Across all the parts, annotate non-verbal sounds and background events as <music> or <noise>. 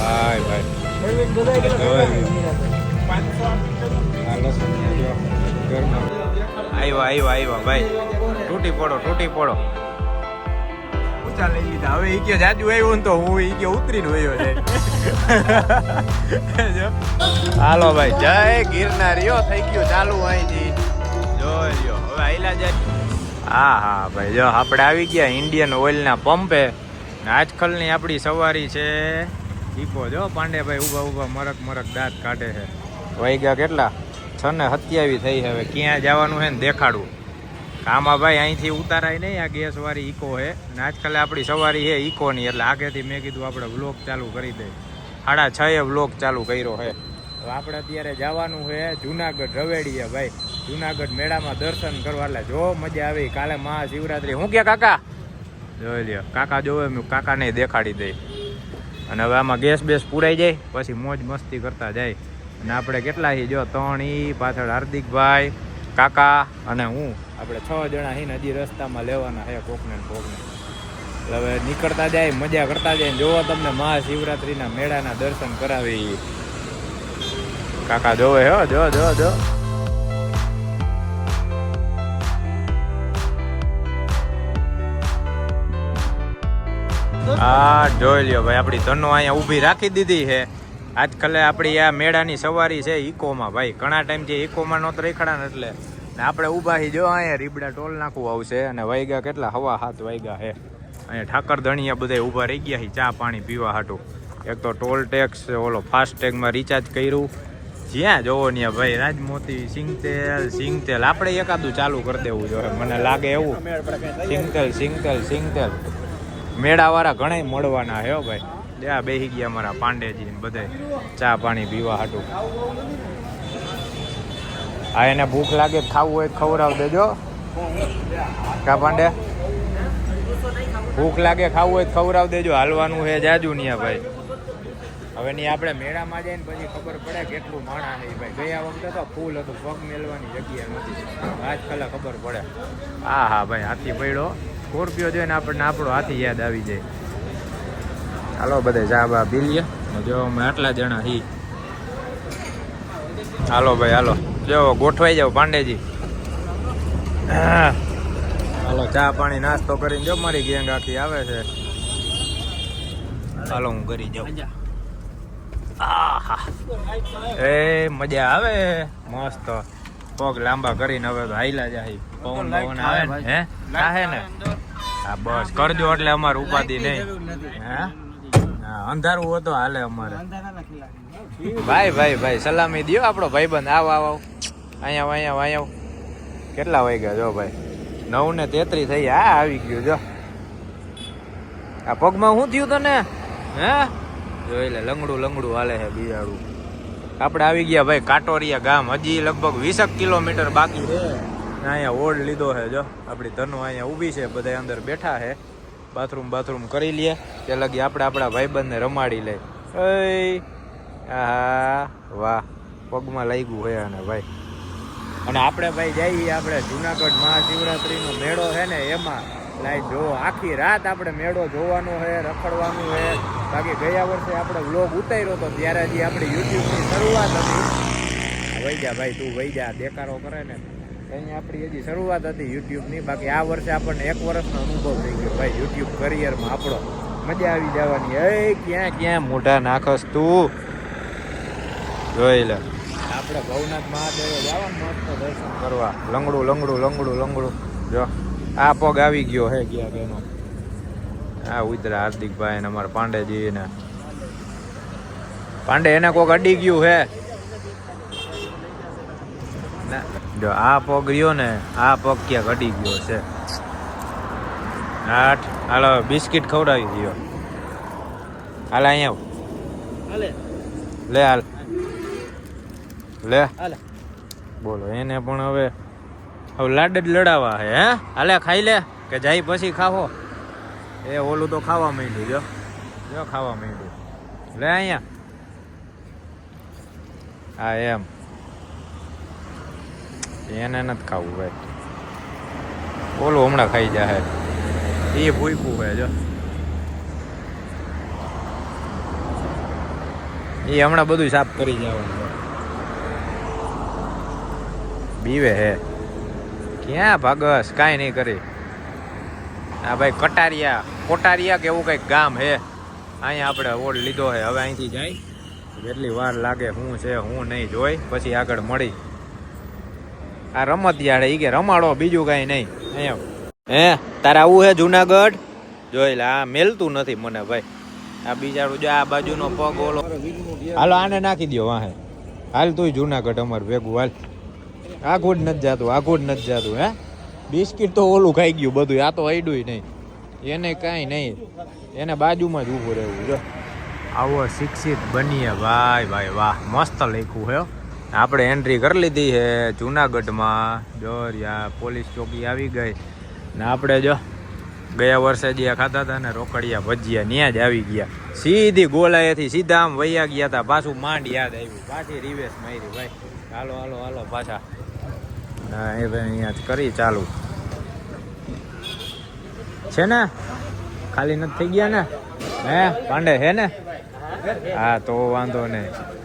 ભાઈ ભાઈ આવ્યો આવ્યો આવ્યો ભાઈ. તૂટી પડો તૂટી પડો. ઊંચા લઈ લીધા. હવે ઈ કયો જાજુ આવ્યું ને તો હું ઈ ઉતરીને વયો છે <laughs> હાલો ભાઈ જય ગિરનાર. યો થઈ ગયો ચાલુ અહીંથી. જો રહ્યો હવે આઈલા જાય. હા હા ભાઈ જો આપણે આવી ગયા ઇન્ડિયન ઓઇલના પંપે ને આજકાલની આપણી સવારી છે ઈકો જો પાંડેભાઈ ઊભા ઊભા મરક મરક દાંત કાઢે છે. વાગ્યા કેટલા? છ ને સત્યાવી થઈ હવે. ક્યાં જવાનું છે ને દેખાડવું આમાં ભાઈ અહીંથી ઉતારાય નહીં આ ગેસ વાળી ઈકો છે. ને આજકાલ આપણી સવારી છે ઇકોની એટલે આગેથી મેં કીધું આપણે વ્લોગ ચાલુ કરી દઈએ સાડા છ એ વ્લોગ ચાલુ કર્યો છે. તો આપણે અત્યારે જવાનું છે જુનાગઢ રવેડીએ ભાઈ. જુનાગઢ મેળામાં દર્શન કરવા. એટલે જો મજા આવી. કાલે મહાશિવરાત્રી. હું કે કાકા? જોઈ લ્યો. કાકા જોવે કાકાને દેખાડી દઈ અને હવે આમાં ગેસ બેસ પુરાઈ જાય, પછી મોજ મસ્તી કરતા જાય. અને આપણે કેટલા હી જો, ત્રણ ઈ, પાછળ હાર્દિકભાઈ, કાકા અને હું. આપણે છ જણા હી હજી રસ્તામાં લેવાના છે કોકને કોકને. હવે નીકળતા જાય, મજા કરતા જાય જોવો તમને મહાશિવરાત્રિના મેળાના દર્શન કરાવી. કાકા જોવે હો, જો જો જો. હા, જોઈ લ્યો ભાઈ, આપણી ધનો અહીંયા ઊભી રાખી દીધી છે. આજકાલે આપણી આ મેળાની સવારી છે ઇકોમાં ભાઈ. ઘણા ટાઈમથી ઇકોમાં નહોતો રેખાડા ને એટલે. ને આપણે ઊભા હી જો, અહીંયા રીબડા ટોલ નાખવું આવશે. અને વાઈગા કેટલા? હવા હાથ વાઈગા છે. અહીંયા ઠાકર ધણિયા બધા ઊભા રહી ગયા છે ચા પાણી પીવા હાટું. એક તો ટોલ ટેક્સ, ઓલો ફાસ્ટેગમાં રિચાર્જ કર્યું. જ્યાં જોવો ને ભાઈ, રાજમોતી, સિંગતેલ સિંગતેલ. આપણે એકાદું ચાલુ કરી દેવું જોઈએ મને લાગે એવું. સિંગતેલ સિંગતેલ સિંગતેલ. મેળાવાળા ઘણા મળવાના હે હો ભાઈ. ત્યાં બેસી ગયા અમારા પાંડેજી બધે. ચા પાણી પીવા હાટું. હા એને ભૂખ લાગે ખાવું હોય ખવડાવ દેજો. કા પાંડે? ભૂખ લાગે ખાવું હોય ખવડાવ દેજો. હાલવાનું છે જાજુ નહીં ભાઈ. હવે ની આપણે મેળામાં જઈને પછી ખબર પડે કેટલું માણા નહીં ભાઈ. ગયા વખતે તો ફૂલ હતું. પગ મેલવાની જગ્યા નથી આજકાલ ખબર પડે. હા હા ભાઈ, હાથી પડ્યો. સ્કોર્પિયો જોઈને આપણને આપણો હાથી યાદ આવી જાય. હાલો બધે જા બા પી લઈએ જો અમે આટલા જણા હી હાલો ભાઈ હાલો. જો ગોઠવાઈ જાવ પાંડેજી. હાલો ચા પાણી નાસ્તો કરીને જો મારી ગેંગ આખી આવે છે. હાલો હું કરી જાઉં. એ મજા આવે. મસ્ત. પગ લાંબા કરીને હવે તો હાઈલા જાય. પવન પવન આવે ને હે? ને? હા બસ. કરજો એટલે અમારે ઉપાધિ નહીં. હે? હા અંધારું હોતો હાલે અમારે. ભાઈ ભાઈ ભાઈ સલામી દ્યો આપણો ભાઈબંધ. આવો આવ. આવો અહીંયા અહીંયા અહીંયા આવ. કેટલા વાગ્યા જો ભાઈ? નવ ને તેત્રીસ થઈ. આ આવી ગયું જો. આ પગમાં શું થયું તને? હે? જોઈ લે લંગડું લંગડું હાલે છે બિયાડું આપણે આવી ગયા ભાઈ કાટોરિયા ગામ. હજી લગભગ વીસક કિલોમીટર બાકી છે. અહીંયા ઓઢ લીધો છે જો. આપણી ધનુ અહીંયા ઊભી છે બધા અંદર બેઠા છે. બાથરૂમ બાથરૂમ કરી લઈએ તે લગી આપણે આપણા ભાઈબંધને રમાડી લે. ઓય આહા. વાહ. પગમાં લાગ્યું છે અને ભાઈ. અને આપણે ભાઈ જઈએ આપણે જુનાગઢ મહાશિવરાત્રિનો મેળો છે ને, એમાં. લાઈ જો, આખી રાત આપણે મેળો જોવાનો છે, રખડવાનું છે. બાકી ગયા વર્ષે આપણે વ્લોગ ઉતાર્યો હતો ત્યારે હજી આપણી યુટ્યુબની શરૂઆત હતી. વૈજા જા ભાઈ, તું વૈજા. જા દેખાડો કરે ને. અહીંયા આપણી હજી શરૂઆત હતી યુટ્યુબની. બાકી આ વર્ષે આપણને એક વર્ષનો અનુભવ થઈ ગયો. ભાઈ યુટ્યુબ કરિયરમાં આપણો મજા આવી જવાની. એ ક્યાં ક્યાં મોઢા નાખસ તું? જોઈ લે. આપણે ભવનાથ મહાદેવ જવાનું મસ્ત દર્શન કરવા. લંગડું લંગડું લંગડું લંગડું. જો આ પગ આવી ગયો હે ગયા કેનો આ ઉતરા હાર્દિકભાઈ ને અમારા પાંડેજી ને. પાંડે એને કોક અડી ગયું હે. ના, જો આ પગ રહ્યો ને આ પગ ક્યાં ઘટી ગયો છે. આઠ હાલો બિસ્કિટ ખવડાવી દો હાલ અહીંયા. લે હાલ. લે. બોલો એને પણ હવે હવે લાડ જ લડાવા હે હે? હાલે ખાઈ લે કે જાય પછી ખાવો એ ઓલું તો ખાવા માંડ્યું જો. જો ખાવા માંડ્યું. લે અહીંયા. હા એમ. એને નથી ખાવું ભાઈ. ઓલું હમણાં ખાઈ જાય એ ભૂખું હોય જો. એ હમણાં બધું સાફ કરી જવાનું. બીવે હે. ક્યાં ભાગસ? કાંઈ નહીં કરી. આ ભાઈ કટારિયા, કોટારિયા કે એવું કંઈક ગામ હે. અહીંયા આપણે ઓડ લીધો હે. હવે અહીંથી જાય. કેટલી વાર લાગે હું છે, હું નહીં જોઈ. પછી આગળ મળી. આ રમત યાર ઈ કે રમાડો, બીજું કાંઈ નહીં. અહીંયા. હે, તારે આવું હે જુનાગઢ? જોઈ લે, આ મેલતું નથી મને ભાઈ. આ બીજાનું જો આ બાજુનો પગ ઓલો. હાલો, આને નાખી દો વાહે. હાલ તું જુનાગઢ અમાર ભેગું, હાલ. આઘું જ નથી જાતું આઘું જ નથી જાતું, હે? બિસ્કિટ તો ઓલું ખાઈ ગયું બધું આ તો અડ્યું નહીં. એને કાંઈ નહીં. એને બાજુમાં જ ઊભું રહેવું, જો. આવો શિક્ષિત બનીએ. ભાઈ ભાઈ, વાહ. મસ્ત લખ્યું, હો. આપણે એન્ટ્રી કરી લીધી છે જુનાગઢમાં. જો પોલીસ ચોકી આવી ગઈ. ને આપણે જો ગયા વર્ષે જે ખાતા હતા ને રોકડિયા ભજીયા ત્યાં જ આવી ગયા. સીધી ગોલાએથી સીધા આમ વૈયા ગયા હતા. પાછું માંડ યાદ આવ્યું. પાછી રિવેસ મારી ભાઈ. હાલો હાલો હાલો, પાછા. ના એ ભાઈ અહીંયા જ કરી ચાલુ. છે ને? ખાલી નથી થઈ ગયા ને? હે પાંડે હે ને? હા, તો વાંધો નહીં.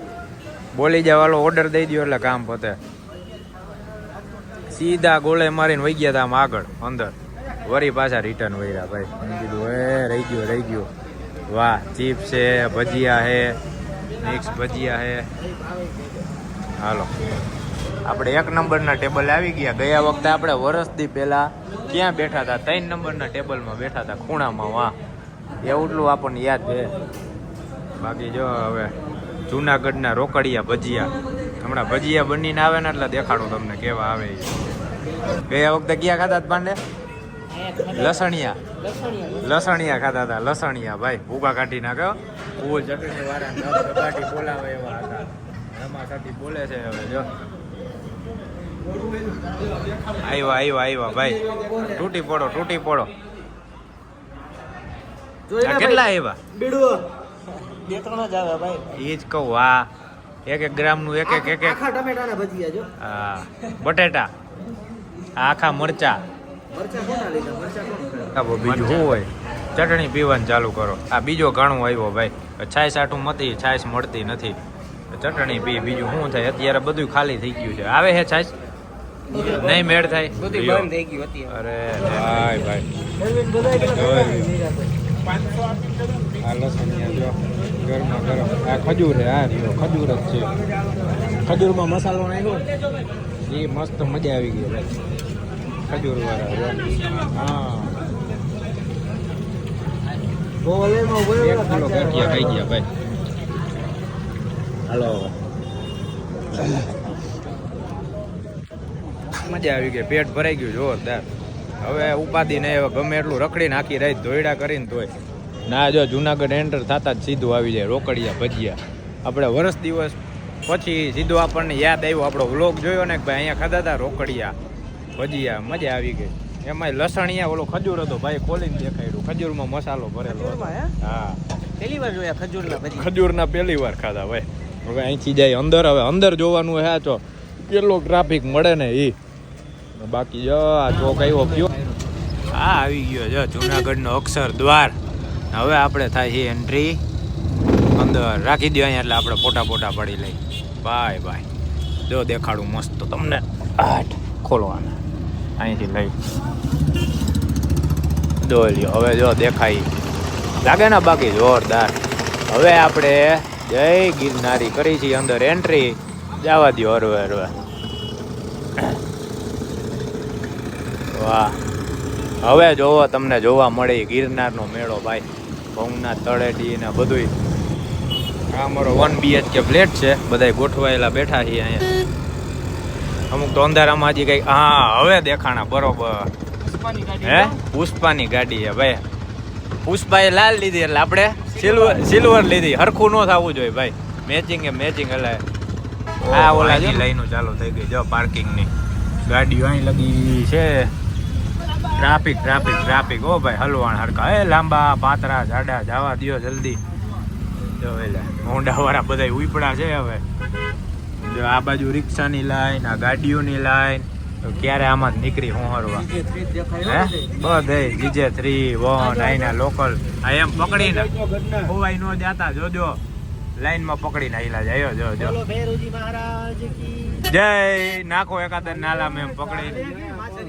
બોલી જવાલો ઓર્ડર દઈ દો એટલે કામ પતે. સીધા ગોળે મારીને વહી ગયા હતા આમ આગળ, અંદર. વરી પાછા રિટર્ન વળ્યા ભાઈ. મેં કીધું એ રહી ગયો રહી ગયો. વાહ ચીપ્સ છે, ભજીયા છે મિક્સ ભજીયા છે હાલો. આપણે એક નંબરના ટેબલ આવી ગયા. ગયા વખતે આપણે વર્ષથી પહેલા ક્યાં બેઠા હતા ત્રણ નંબરના ટેબલમાં બેઠા હતા ખૂણામાં. વાહ. એટલું આપણને યાદ છે. બાકી જો હવે જુનાગઢના રોકડિયા ભજીયા. હમણાં ભજીયા બનીને આવે ને એટલે દેખાડું તમને કેવા આવે. ગયા વખતે ક્યાં ખાતા હતા પાંડે? લસણિયા. લસણિયા ખાધા હતા લસણિયા ભાઈ. ભૂકા કાઢી નાખ્યો ફૂલ ચટણી વાળા બોલાવે એવા હતા. એમાં સાથી બોલે છે હવે જો. આવ્યા આવ્યા આવ્યા ભાઈ. તૂટી પડો તૂટી પડો. કેટલા આવ્યા બે ત્રણ જ આવે ભાઈ. એ જ કહું આ એક એક ગ્રામનું એક એક એક એક. આખા ટમેટાના ભજીયા જો. હા. બટેટા આ આખા મરચા. મરચા કોના લીધા? મરચા કોણ ખાય? આ બહુ બીજું શું હોય? ચટણી પીવાનું ચાલુ કરો. આ બીજો ઘણું આવ્યો ભાઈ. છાશ આઠું મતી છાશ મળતી નથી. ચટણી પી બીજું શું થાય? અત્યારે બધું ખાલી થઈ ગયું છે. આવે હે છાશ નહીં મેળ થાય? બધું બંધ થઈ ગયું હતી અરે ભાઈ ભાઈ. આ લસણિયા જો. ગરમા ગરમ. આ ખજૂર હે આ રહ્યો. ખજૂર જ છે. ખજૂરમાં મસાલો નાખ્યો. એ મસ્ત મજા આવી ગઈ ખજૂર વાળા. હા. ખાઈ ગયા ભાઈ. હાલો. મજા આવી ગઈ. પેટ ભરાઈ ગયું જોરદાર. હવે ઉપાધિ હવે ગમે એટલું રખડી નાખી રહી ધોયડા કરીને તોય ના જો જુનાગઢ એન્ટર થતા જ સીધું આવી જાય રોકડિયા ભજીયા. આપણે વર્ષ દિવસ પછી સીધું આપણને યાદ આવ્યું આપણો વ્લોગ જોયો ને કે ભાઈ અહીંયા ખાધા હતા રોકડિયા ભજીયા મજા આવી ગઈ. એમાંય લસણિયા ઓલો ખજૂર હતો ભાઈ ખોલીને દેખાડ્યું. ખજૂરમાં મસાલો ભરેલો હે? હા. પહેલી વાર જોયા ખજૂરના ભજીયા. ખજૂરના પહેલી વાર ખાધા ભાઈ. હવે અહીંથી જાય અંદર હવે અંદર જોવાનું હે આ તો. કેટલો ટ્રાફિક મળે ને એ બાકી જો આ ચોક આવ્યો કયો હા આવી ગયો જો જુનાગઢનો અક્ષર દ્વાર હવે આપણે થાય છે એન્ટ્રી અંદર રાખી દો અહીંયા એટલે આપણે ફોટા ફોટા પડી લઈ બાય બાય. જો દેખાડું મસ્ત તમને. આઠ ખોલવાના અહીંથી લઈ. દોલ્યો હવે જો દેખાય. લાગે ને બાકી જોરદાર. હવે આપણે જય ગિરનારી કરી છીએ અંદર એન્ટ્રી જવા દો હરવે હરવે. વાહ. હવે જોવો, તમને જોવા મળે ગિરનારનો મેળો, ભાઈ. ભવનાથ તળેટી ને બધુંય. આ અમારો વન બીએચકે ફ્લેટ છે. બધાય ગોઠવાયેલા બેઠા છીએ અહીંયા. અમુક તો અંધારામાં હજી કઈ હા હવે દેખાણા બરોબર. હે? પુષ્પાની ગાડી છે ભાઈ. પુષ્પાએ લાલ લીધી એટલે આપણે સિલ્વર સિલ્વર. લીધી. હરખું ન થવું જોઈએ ભાઈ. મેચિંગ એ મેચિંગ એટલે આ ઓલા જે લાઈનો ચાલુ થઈ ગઈ. જો પાર્કિંગની ગાડીઓ અહીં લગી છે. Traffic traffic traffic. ઓ ભાઈ હલવાણ હરકા એ લાંબા પાતરા જાડા જવા દ્યો જલ્દી. જો એટલે હોન્ડા વાળા બધા ઉપડા છે હવે. જો આ બાજુ રિક્ષાની લાઈન આ ગાડીઓની લાઈન. તો ક્યારે આમાં જ નીકળી હોહરવા હે? બધે જીજે થ્રી વન આઈના લોકલ આ એમ પકડીને. હોવાઈ નો જાતા જોજો. લાઈનમાં પકડીને આઈલા જાયો જો જો. જય નાખો એકાદ નાલા મેં પકડીને.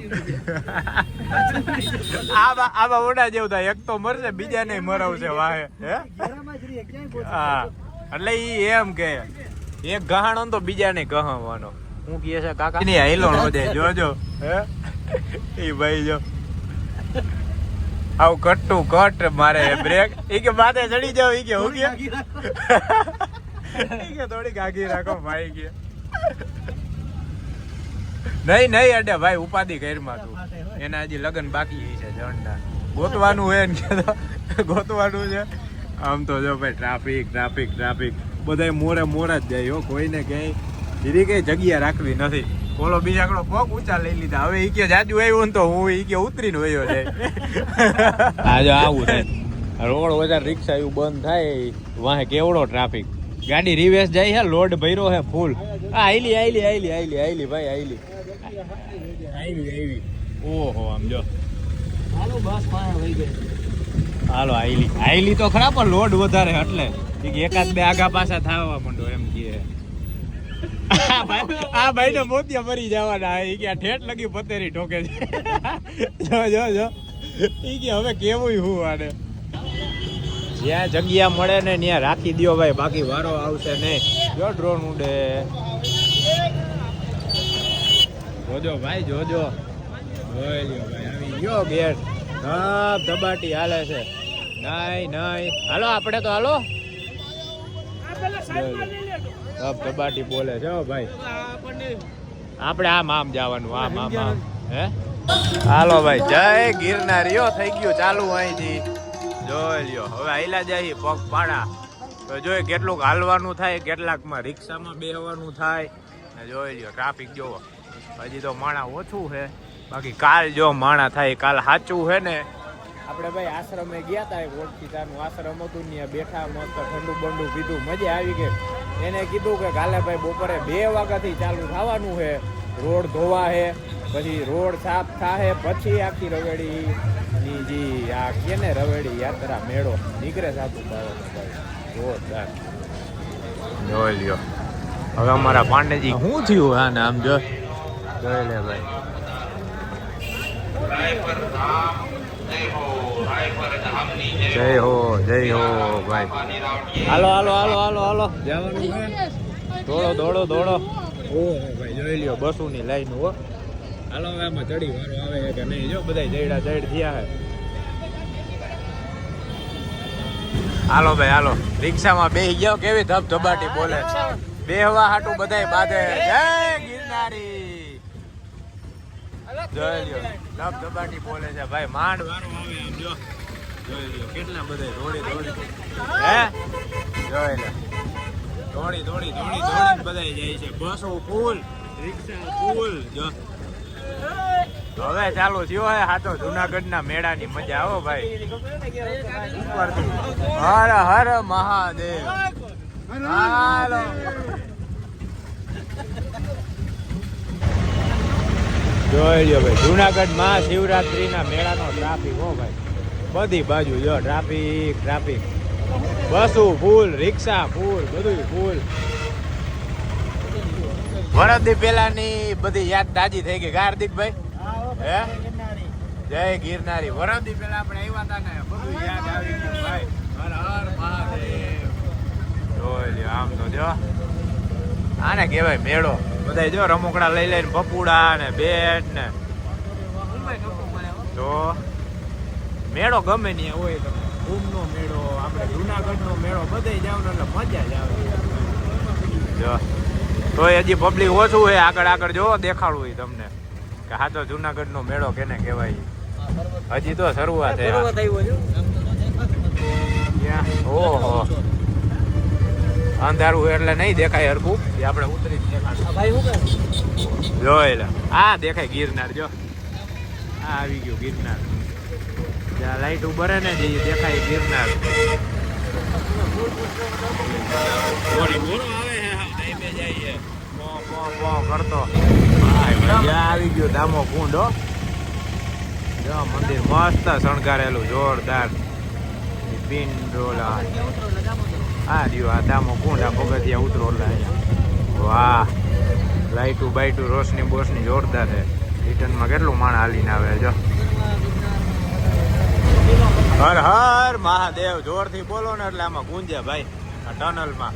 <laughs> આવા આવા ઓડા જેવું થાય. એક તો મરશે બીજાને મરાવશે વાહે. હે? હા. એટલે ઈ એમ કે એક ગહાણો તો તો બીજાને ગહાવાનો. હું કહે છે કાકા. ની હેલો નો જોજો હે? ઈ ભાઈ જો. આવું કટ્ટું કટ મારે બ્રેક ઈ કે માથે ચડી જાવ ઈ કે હું કે? <laughs> ઈ કે થોડીક આગી રાખો ભાઈ કે. નહીં નહીં અડે ભાઈ ઉપાધિ ઘેરમાં તું એના હજી લગ્ન બાકી છે જણના. ગોતવાનું હોય ને ગોતવાનું છે. આમ તો જો ભાઈ ટ્રાફિક ટ્રાફિક ટ્રાફિક. બધાય મોરે મોરા જ જાય હો કોઈને ક્યાંય. ધીરી કઈ જગ્યા રાખવી નથી. ઓલો બીજાકડો પગ ઊંચા લઈ લીધા. હવે ઈ કે જાજુ આવ્યું ને તો હું ઈ કે ઉતરીને વયો જાય. <laughs> આજે આવું થાય. રોડ વધારે રિક્ષા એવું બંધ થાય વાહે કેવડો ટ્રાફિક. ગાડી રિવેસ જાય છે લોડ ભર્યો છે ફૂલ આ આઈલી આઈલી આઈલી આઈલી આઈલી ભાઈ આઈલી આઈલી આવી. ઓહો આમ જો. હાલો બસ પાસે વહી ગઈ હાલો આઈલી આઈલી તો ખરા પણ લોડ વધારે એટલે. એકાદ બે આગા પાછા થવા માંડો એમ કે. આ ભાઈ ને મોતિયા મરી જવાના. એ કે ઠેઠ લગી પતેરી ઠોકે છે. જો જો જો. ઈ કે હવે કેવું હું આને. જ્યાં જગ્યા મળે ને ત્યાં રાખી દ્યો ભાઈ બાકી વારો આવશે નહીં. જો ડ્રોન ઉડે. જોજો ભાઈ, જોજો. જોઈ ભાઈ, આવી ગયો ગેટ હા ધબાટી હાલે છે. નહીં નહીં હાલો, આપણે તો હાલો. ધબ ધબાટી બોલે છે હો ભાઈ. આપણે આમ આમ જવાનું, આમ આમ આમ. હે? હાલો ભાઈ, જય ગિરનારીઓ થઈ ગયું ચાલુ અહીંથી. જોઈ લ્યો. હવે આઈલા જાય પગ પાડા. તો જોઈ કેટલુંક હાલવાનું થાય, કેટલાકમાં રિક્ષામાં બેહવાનું થાય. જોઈ લ્યો ટ્રાફિક જોવો. હજી તો માણા ઓછું છે. બાકી કાલ જો માણા થાય કાલ સાચું છે ને. આપણે ભાઈ આશ્રમે ગયા હતા એક ઓળખીતાનું આશ્રમ હતું ને ત્યાં બેઠા મસ્ત ઠંડુ બંડુ પીધું. મજા આવી ગઈ. એને કીધું કે કાલે ભાઈ બપોરે બે વાગ્યાથી ચાલુ થવાનું છે. રોડ ધોવા છે પછી રોડ સાફ થાય પછી આખી રવેડી ની જી આ કે ને રવેડી યાત્રા મેળો નીકળે સાચું ભાઈ. જોરદાર. જોઈ લ્યો. હવે અમારા પાંડેજી શું થયું હા ને આમ જો? જોઈ લે ભાઈ. જય હો જય હો ભાઈ. હાલો હાલો હાલો હાલો હાલો. જવાનું દોડો દોડો દોડો ઓ ભાઈ જોઈ લ્યો બસુની લાઈન હો. હાલો હવે આમાં ચડી વારો આવે કે નહીં? જો બધા જઈડા જઈડ થયા છે. હાલો ભાઈ હાલો. રિક્ષામાં બેસી ગયો કેવી ધબ ધબાટી બોલે બેહવા હાટું બધાય બાજે. જય! જોઈ લ્યો. ધબ ધબાટી બોલે છે. ભાઈ, માંડ. વારો હવે ચાલુ થયો હે હાથો જુનાગઢના મેળાની મજા. આવો ભાઈ. હર હર મહાદેવ. હાલો. જોઈ લ્યો ભાઈ, જુનાગઢ મહાશિવરાત્રીના મેળાનો ટ્રાફિક હો ભાઈ. બધી બાજુ જો ટ્રાફિક ટ્રાફિક બસો ફૂલ રિક્ષા ફૂલ બધું ફૂલ વરદી પેલાની બધી યાદ તાજી થઈ ગઈ. હાર્દિકભાઈ હે? જય ગિરનારી. વરદી પેલા આપણે આવ્યા હતા ને બધું યાદ આવી ગયું ભાઈ. હર હર મહાદેવ. જોઈ લ્યો, આમ તો જો. આને કહેવાય મેળો. બધા જો રમકડા લઈ લઈને પપુડા ને બેટ ને. તો મેળો ગમે નહીં હોય તમે કુંભનો મેળો આપણે જુનાગઢનો મેળો બધે જાવ એટલે મજા જ આવે. જો તો હજી પબ્લિક ઓછું હોય આગળ આગળ જો દેખાડવું હોય તમને. કે હા તો જુનાગઢનો મેળો કેને કહેવાય. હજી તો શરૂઆત ઓહો. અંધારું એટલે નહીં દેખાય હરખું. એ આપણે ઉતરી જો એટલે આ દેખાય ગિરનાર જો. આ આવી ગયું ગિરનાર. જ્યાં લાઈટ ઉભરે ને જે દેખાય ગિરનાર. કરતો. આવી ગયો ધામો કુંડ હો. જો મંદિર મસ્ત શણગારેલું જોરદાર. પિંડોલા આ રહ્યો, આ દામો કુંડ પગથિયા ઉતરો એટલે અહીંયા. વાહ, લાઈટું બાઈટું, રોશની બોશની જોરદાર છે. રિટર્નમાં કેટલું માણ હાલીને આવે જો. હર હર મહાદેવ, જોરથી બોલો એટલે આમાં ગુંજે ભાઈ, આ ટનલમાં.